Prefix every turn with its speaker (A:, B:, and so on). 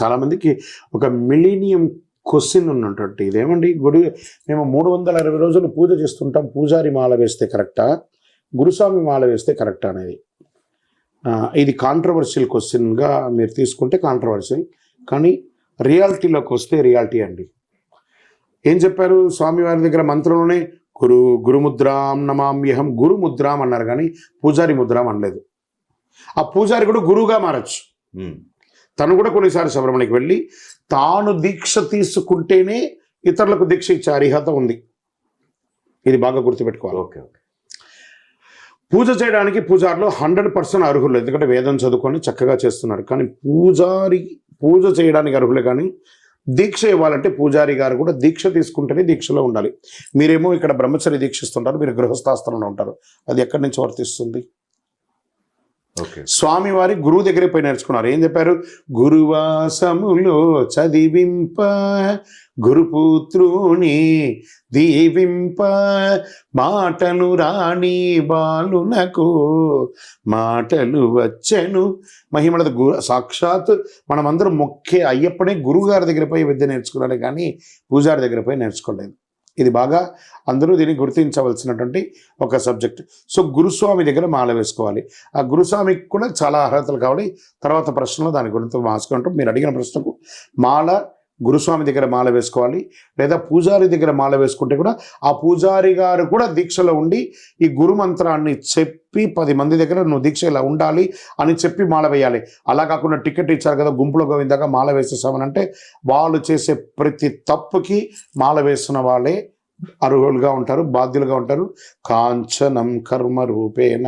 A: చాలామందికి ఒక millennium question ఉన్నటువంటి ఇదేమండి? గుడి మేము మూడు వందల అరవై రోజులు పూజ చేస్తుంటాం. పూజారి మాల వేస్తే కరెక్టా? గురుస్వామి మాల వేస్తే కరెక్టా అనేది? ఇది కాంట్రవర్షియల్ క్వశ్చన్గా మీరు తీసుకుంటే కాంట్రవర్షియల్ కానీ రియాలిటీలోకి వస్తే రియాలిటీ అండి. ఏం చెప్పారు స్వామివారి దగ్గర మంత్రంలోనే? గురు గురుముద్రాం నమామ్యహం గురుముద్రాం అన్నారు కానీ పూజారి ముద్రాం అనలేదు. ఆ పూజారి కూడా గురువుగా మారచ్చు. తను కూడా కొన్నిసార్లు శబరిమలకి వెళ్ళి తాను దీక్ష తీసుకుంటేనే ఇతరులకు దీక్ష ఇచ్చే అర్హత ఉంది. ఇది బాగా గుర్తుపెట్టుకోవాలి.
B: Okay okay.
A: పూజ చేయడానికి పూజారిలో హండ్రెడ్ పర్సెంట్ అర్హులు ఎందుకంటే వేదం చదువుకొని చక్కగా చేస్తున్నారు. కానీ పూజారి పూజ చేయడానికి అర్హులే కానీ దీక్ష ఇవ్వాలంటే పూజారి గారు కూడా దీక్ష తీసుకుంటేనే దీక్షలో ఉండాలి. మీరేమో ఇక్కడ బ్రహ్మచర్య దీక్షిస్తుంటారు మీరు గృహస్థాశ్రమంలో ఉంటారు. అది ఎక్కడి నుంచి వర్తిస్తుంది? స్వామివారి గురువు దగ్గరే పోయి నేర్చుకున్నారు. ఏం చెప్పారు? గురువాసములో చదివింప గురుపుత్రుని దీవింప మాటలు రాణి బాలునకు మాటలు వచ్చెను. మహిమలది గు సాక్షాత్ మనమందరం ముఖ్య అయ్యప్పనే గురువు గారి దగ్గర పోయి విద్య నేర్చుకున్నారే కానీ పూజారి దగ్గర పోయి నేర్చుకోలేదు. ఇది బాగా అందరూ దీన్ని గుర్తించవలసినటువంటి ఒక సబ్జెక్ట్. సో గురుస్వామి దగ్గర మాల వేసుకోవాలి. ఆ గురుస్వామికి కూడా చాలా అర్హతలు కావాలి. తర్వాత ప్రశ్నలో దాని గురించి మాసుకుంటాం మీరు అడిగిన ప్రశ్నకు మాల గురుస్వామి దగ్గర మాల వేసుకోవాలి లేదా పూజారి దగ్గర మాల వేసుకుంటే కూడా ఆ పూజారి గారు కూడా దీక్షలో ఉండి ఈ గురు మంత్రాన్ని చెప్పి పది మంది దగ్గర నువ్వు దీక్ష ఇలా ఉండాలి అని చెప్పి మాల వేయాలి. అలా కాకుండా టికెట్ ఇచ్చారు కదా గుంపులో గోవిందాక మాల వేసేసామనంటే వాళ్ళు చేసే ప్రతి తప్పుకి మాల వేస్తున్న వాళ్ళే అర్హులుగా ఉంటారు బాధ్యులుగా ఉంటారు. కాంచనం కర్మ రూపేణ.